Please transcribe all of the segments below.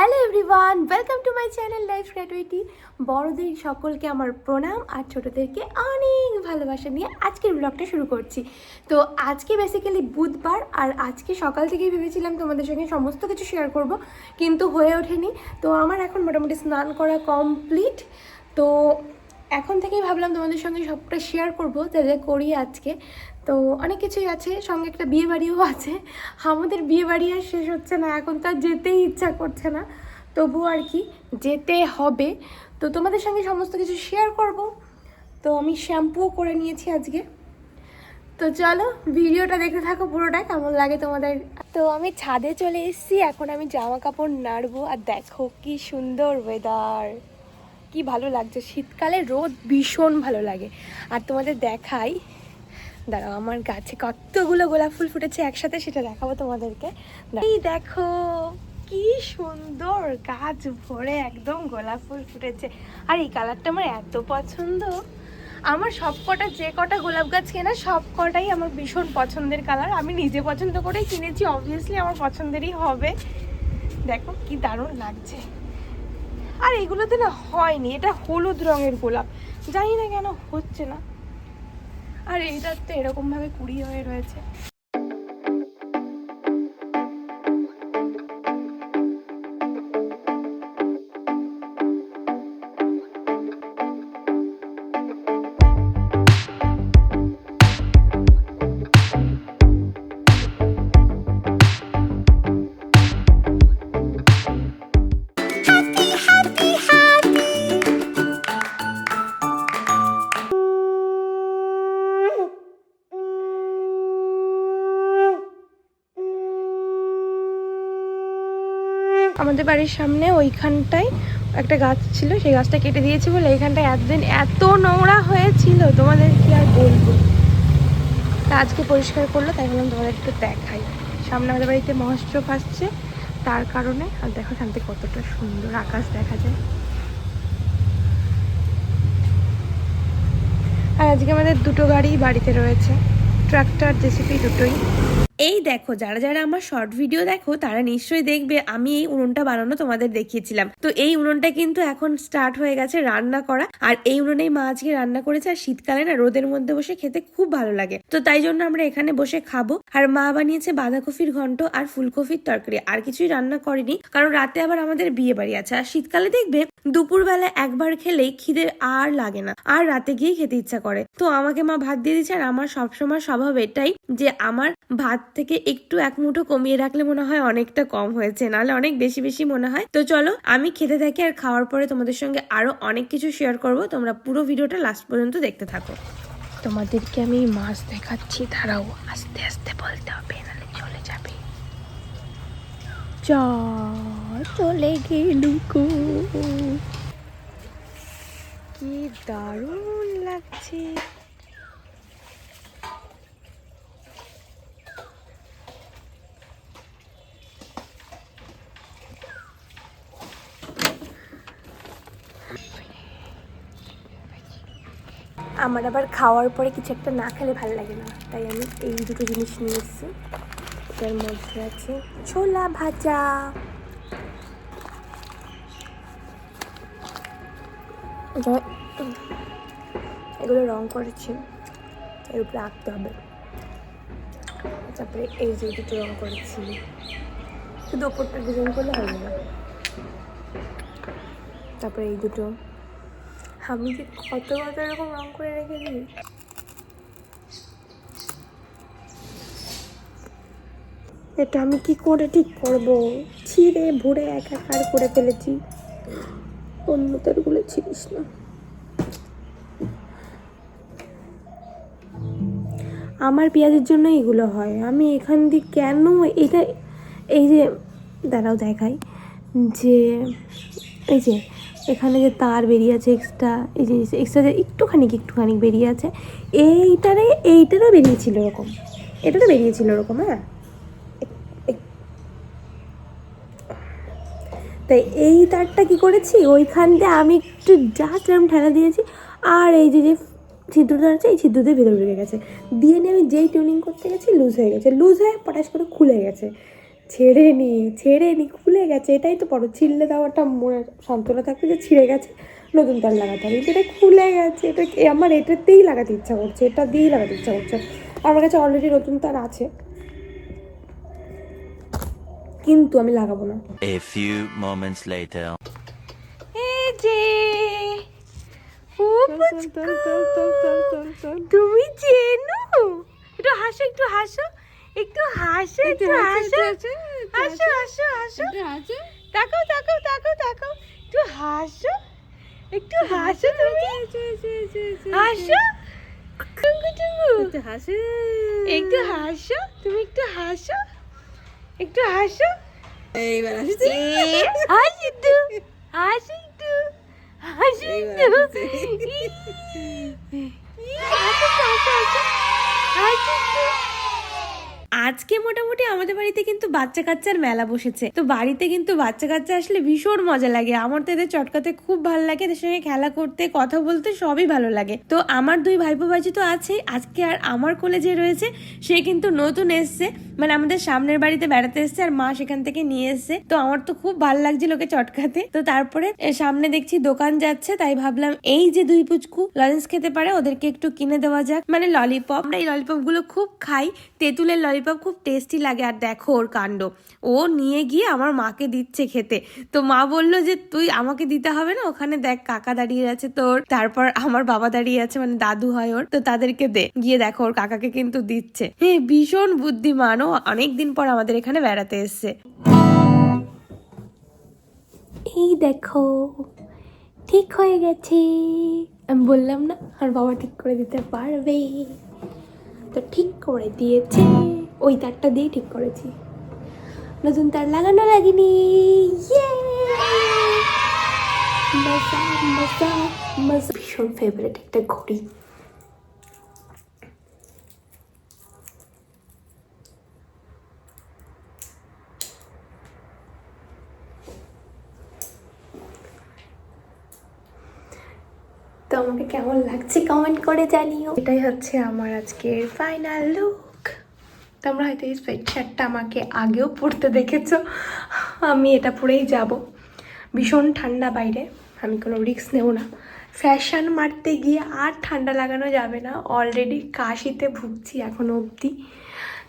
Hello everyone welcome to my channel life gratuity বড়দের সকলকে আমার প্রণাম আর ছোটদেরকে অনেক ভালোবাসা নিয়ে আজকের ব্লগটা শুরু করছি। তো আজকে বেসিক্যালি বুধবার আর আজকে সকাল থেকেই ভেবেছিলাম তোমাদের সঙ্গে সমস্ত কিছু শেয়ার করব, কিন্তু হয়ে ওঠেনি। তো আমার এখন মোটামুটি স্নান করা কমপ্লিট তো এখন থেকেই ভাবলাম তোমাদের সঙ্গে সবটা শেয়ার করব যা যা করি আজকে। তো অনেক কিছুই আছে, সঙ্গে একটা বিয়ে বাড়িও আছে। আমাদের বিয়ে বাড়ি আর শেষ হচ্ছে না, এখন তো আর যেতেই ইচ্ছা করছে না। তবু আর কি, যেতে হবে। তো তোমাদের সঙ্গে সমস্ত কিছু শেয়ার করব। তো আমি শ্যাম্পুও করে নিয়েছি আজকে। তো চলো ভিডিওটা দেখতে থাকো পুরোটা কেমন লাগে তোমাদের? তো আমি ছাদে চলে এসেছি, এখন আমি জামা কাপড় নাড়বো। আর দেখো কি সুন্দর ওয়েদার কি ভালো লাগছে। শীতকালে রোদ ভীষণ ভালো লাগে। আর তোমাদের দেখাই দাঁড়াও, আমার গাছে কতগুলো গোলাপ ফুল ফুটেছে একসাথে সেটা দেখাবো তোমাদেরকে। এই দেখো, কি সুন্দর গাছ ভরে একদম গোলাপ ফুল ফুটেছে। আর এই কালারটা আমার এত পছন্দ। আমার সব কটা, যে কটা গোলাপ গাছ কেনা, সব কটাই আমার ভীষণ পছন্দের কালার। আমি নিজে পছন্দ করেই কিনেছি অবভিয়াসলি আমার পছন্দেরই হবে। দেখো কি দারুণ লাগছে। আর এগুলোতে না হয়নি, এটা হলুদ রঙের গোলাপ। জানি না কেন হচ্ছে না। আর এইটার তো এরকমভাবে কুড়ি হয়ে রয়েছে। আমাদের বাড়ির সামনে ওইখানটায় একটা গাছ ছিল, সেই গাছটা কেটে দিয়েছি বলে এইখানটায় এতদিন এত নোংরা হয়েছিল, তোমাদের কি আর বলব? তা আজকে পরিষ্কার করল, তাই বললাম তোমাদের একটু দেখাই। সামনে আমাদের বাড়িতে মহোৎসব আসছে, তার কারণে, আর দেখো শান্তি কতটা সুন্দর আকাশ দেখা যায়। আর আজকে আমাদের দুটো গাড়ি বাড়িতে রয়েছে, ট্রাক্টর, জেসিপি দুটোই। এই দেখো, যারা যারা আমার শর্ট ভিডিও দেখো, তারা নিশ্চয়ই দেখবে আমি এই উনুনটা বানানো তোমাদের দেখিয়েছিলাম। তো এই উনুনটা কিন্তু এখন স্টার্ট হয়ে গেছে রান্না করা। আর এই উনুনেই মা আজকে রান্না করেছে, আর শীতকালে না রোদের মধ্যে বসে খেতে খুব ভালো লাগে। তো তাই জন্য আমরা এখানে বসে খাব। আর মা বানিয়েছে বাঁধাকপির ঘন্ট আর ফুলকপির তরকারি। আর কিছুই রান্না করেনি, কারণ রাতে আবার আমাদের বিয়ে বাড়ি আছে। আর শীতকালে দেখবে দুপুরবেলা একবার খেলেই খিদে আর লাগে না, আর রাতে গিয়ে খেতে ইচ্ছা করে। তো আমাকে মা ভাত দিয়ে দিচ্ছে আর আমার সবসময় স্বভাব এটাই যে আমার ভাত থেকে একটু এক মুঠো কমিয়ে রাখলে মনে হয় অনেকটা কম হয়েছে। নাহলে অনেক বেশি বেশি মনে হয়। তো চলো, আমি খেতে থাকি আর খাওয়ার পরে তোমাদের সঙ্গে আরও অনেক কিছু শেয়ার করব। তোমরা পুরো ভিডিওটা লাস্ট পর্যন্ত দেখতে থাকো। তোমাদেরকে আমি মাছ দেখাচ্ছি। দাঁড়াও, আস্তে আস্তে বলতে হবে, নাহলে চলে যাবে। চলে গেলুকো কি দারুণ লাগছে। আমার আবার খাওয়ার পরে কিছু একটা না খেলে ভালো লাগে না। তাই আমি এই দুটো জিনিস নিয়ে এসেছি। এটার মধ্যে আছে ছোলা ভাজা। এগুলো রং করেছি। এর উপরে আঁকতে হবে। তারপরে এই যে দুটো রং করেছি। শুধু ওপরটা ডিজাইন করলে হবে না। তারপরে এই দুটো আমি যে কত কত রকম রং করে রেখে দিই এটা আমি কি করে ঠিক করব? ছিঁড়ে ভরে একাকার করে ফেলেছি। অন্য তারগুলো ছিড়িস না। আমার পেঁয়াজের জন্য এগুলো হয়। আমি এখান দিয়ে কেন এটা এই যে দাঁড়াও দেখাই। যে এই যে, এখানে যে তার বেরিয়ে আছে এক্সট্রা এই যে এক্সট্রা যে একটুখানি একটুখানি বেরিয়ে আছে, এইটারে, এইটারও বেরিয়েছিল এরকম। এটারও বেরিয়েছিল ওরকম হ্যাঁ? তাই এই তারটা কি করেছি? ওইখান দিয়ে আমি একটু জাস্ট এরকম ঠেলা দিয়েছি, আর এই যে যে ছিদ্রটা আছে, এই ছিদ্রদের ভেতরে ঢুকে গেছে। দিয়ে নিয়ে আমি যেই টিউনিং করতে গেছি লুজ হয়ে গেছে। লুজ হয়ে পটাশ করে খুলে গেছে। ছেড়ে নি ছেড়ে নি খুলে গেছে এটাই তো পড়ো বড় ছিললে দেওয়াটা মনে সান্ত্বনা থাকবে যে ছিঁড়ে গেছে নতুন তার লাগাতে হবে কিন্তু এটা খুলে গেছে এটা আমার এটাতেই লাগাতে ইচ্ছা করছে এটা দিয়েই লাগাতে ইচ্ছা করছে আমার কাছে অলরেডি নতুন তার আছে কিন্তু আমি লাগাবো না A few moments later. এই যে তুমি চেনো একটু হাসো একটু হাসো একটু হাসো একটু হাসো হাসো। হাসো হাসো তাকাও তাকাও তাকাও তাকাও। একটু হাসো। একটু হাসো তুমি। হাসো। টুঙ্গু টুঙ্গু। একটু হাসো। তুমি একটু হাসো। একটু হাসো। এইবার হাসি একটু হাসি একটু হাসি একটু হাসো, হাসো, হাসো, হাসি একটু। আজকে মোটামুটি আমাদের বাড়িতে কিন্তু বাচ্চা কাচ্চার মেলা বসেছে। তো বাড়িতে কিন্তু বাচ্চা কাচ্চা আসলে ভীষণ মজা লাগে। আমার তো এদের চটকাতে খুব ভালো লাগে, এদের সঙ্গে খেলা করতে, কথা বলতে সবই ভালো লাগে। তো আমার দুই ভাইপো ভাজি তো আছেই। আজকে আর আমার কোলে যে রয়েছে, সে কিন্তু নতুন এসছে। মানে আমাদের সামনের বাড়িতে বেড়াতে এসছে আর মা সেখান থেকে নিয়ে এসছে। তো আমার তো খুব ভালো লাগছিল ওকে চটকাতে। তো তারপরে সামনে দেখছি দোকান যাচ্ছে, তাই ভাবলাম এই যে দুই পুচকু, লজেন্স খেতে পারে, ওদেরকে একটু কিনে দেওয়া যাক। মানে ললিপপ, আমরা এই ললিপপগুলো খুব খাই, তেঁতুলের ললিপপ খুব টেস্টি লাগে। আর দেখো ওর কাণ্ড। ও নিয়ে গিয়ে আমার মাকে দিচ্ছে খেতে। তো মা বলল যে, তুই আমাকে দিতে হবে না? ওখানে দেখ কাকা দাঁড়িয়ে আছে তোর। তারপর আমার বাবা দাঁড়িয়ে আছে মানে দাদু হয় ওর। তো তাদেরকে দে। গিয়ে দেখো ওর কাকাকে কিন্তু দিচ্ছে। হ্যাঁ ভীষণ বুদ্ধিমান। ও অনেকদিন পর আমাদের এখানে বেড়াতে এসছে। এই দেখো, ঠিক হয়ে গেছে। আমি বললাম না, আর বাবা ঠিক করে দিতে পারবে। তো ঠিক করে দিয়েছে। ওই তারটা দিয়ে ঠিক করেছি। নতুন তার লাগানো লাগেনি। ভীষণ ফেভারিট একটা ঘড়ি। তো আমাকে কেমন লাগছে কমেন্ট করে জানিও। এটাই হচ্ছে আমার আজকের ফাইনাল লুক তোমরা হয়তো এই সোয়েটশার্টটা আমাকে আগেও পরতে দেখেছ। আমি এটা পরেই যাব। ভীষণ ঠান্ডা বাইরে, আমি কোনো রিস্ক নেব না। ফ্যাশন মারতে গিয়ে আর ঠান্ডা লাগানো যাবে না। অলরেডি কাশিতে ভুগছি এখনও অবধি।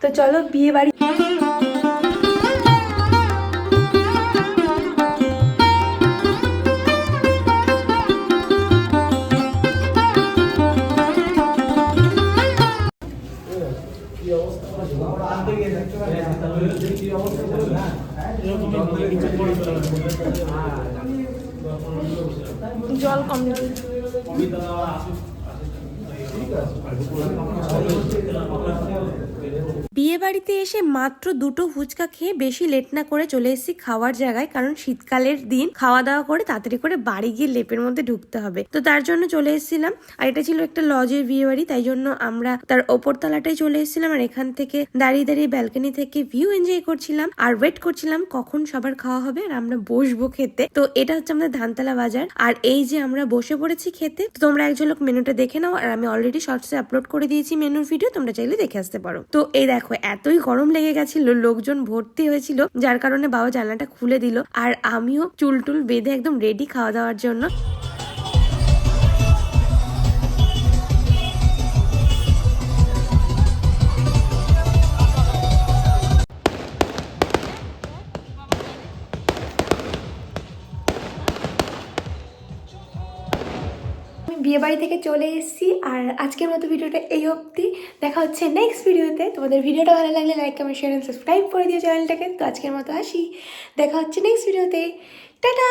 তো চলো, বিয়ে বাড়ি ありがとうございます。বাড়িতে এসে মাত্র দুটো ফুচকা খেয়ে বেশি লেট না করে চলে এসেছি খাওয়ার জায়গায়, কারণ শীতকালের দিন খাওয়া দাওয়া করে তাড়াতাড়ি করে বাড়ি গিয়ে লেপের মধ্যে ঢুকতে হবে। তো তার জন্য চলে এসেছিলাম। আর এটা ছিল একটা লজের বিয়ে বাড়ি তাই জন্য আমরা তার ওপর তলাটাই চলে এসেছিলাম আর এখান থেকে দাঁড়িয়ে দাঁড়িয়ে ব্যালকনি থেকে ভিউ এনজয় করছিলাম আর ওয়েট করছিলাম কখন সবার খাওয়া হবে আর আমরা বসবো খেতে। তো এটা হচ্ছে আমাদের ধানতলা বাজার। আর এই যে আমরা বসে পড়েছি খেতে, তো তোমরা এক ঝলক মেনুটা দেখে নাও। আর আমি অলরেডি শর্টসে আপলোড করে দিয়েছি মেনুর ভিডিও তোমরা চাইলে দেখে আসতে পারো। তো এই দেখো এতই গরম লেগে গেছিল, লোকজন ভর্তি হয়েছিল, যার কারণে বাবা জানলাটা খুলে দিল, আর আমিও চুল টুল বেঁধে একদম রেডি খাওয়া দাওয়ার জন্য। আমি বিয়ে বাড়ি থেকে চলে এসেছি আর আজকের মতো ভিডিওটা এই অবধি। দেখা হচ্ছে নেক্সট ভিডিওতে তোমাদের ভিডিওটা ভালো লাগলে লাইক কমেন্ট শেয়ার সাবস্ক্রাইব করে দিও চ্যানেলটাকে তো আজকের মতো আসি। দেখা হচ্ছে নেক্সট ভিডিওতে টাটা!